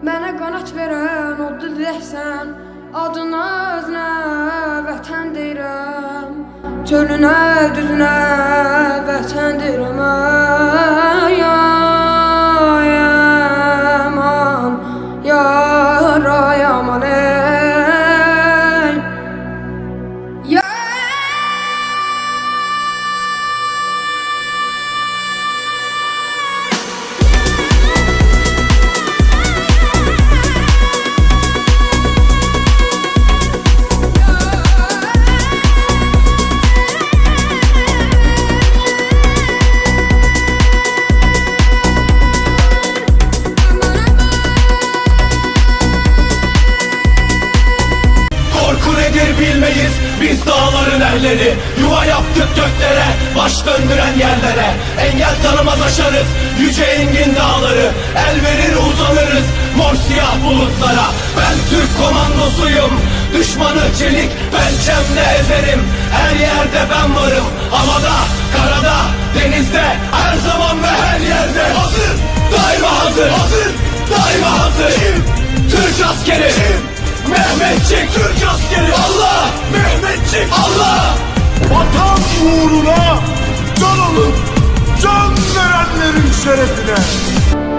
Mənə qanat verən oldu diləksən Adına özünə vətən deyirəm. Çölünə, düzünə vətən deyirəm Ay, dağların erleri Yuva yaptık göklere baş döndüren yerlere. Engel tanımaz aşarız yüce engin dağları. El verir uzanırız mor siyah bulutlara. Ben Türk komandosuyum düşmanı çelik pençemle ezerim. Her yerde ben varım havada karada denizde Her zaman ve her yerde. Hazır daima hazır. Hazır daima hazır. Kim? Türk askeri. Kim? Mehmetçik Türk askeri. Allah Mehmetçik Allah Vatan uğruna can alıp can verenlerin şerefine.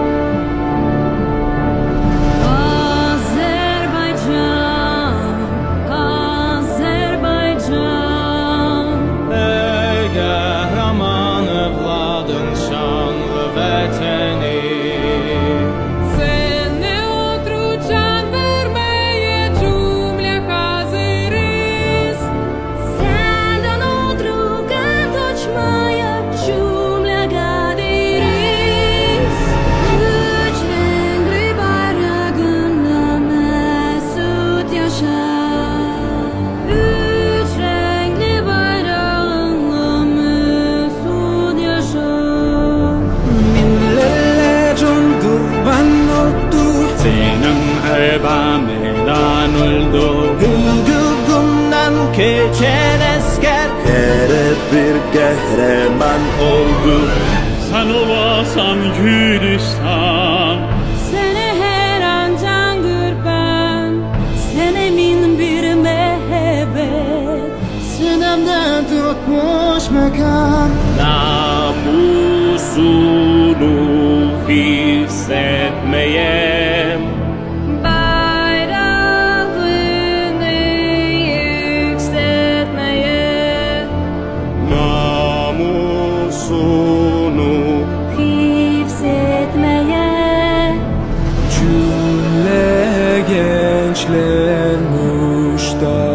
Senin erbamidan oldu. Hüququmdan keçen esker. Kere bir kahraman oldu. Sen olasan Gülüstan Sene her an can kurban Sen emin bir mehebet Sınavda tutmuş makam Namusunu hissetmeye beklenmişler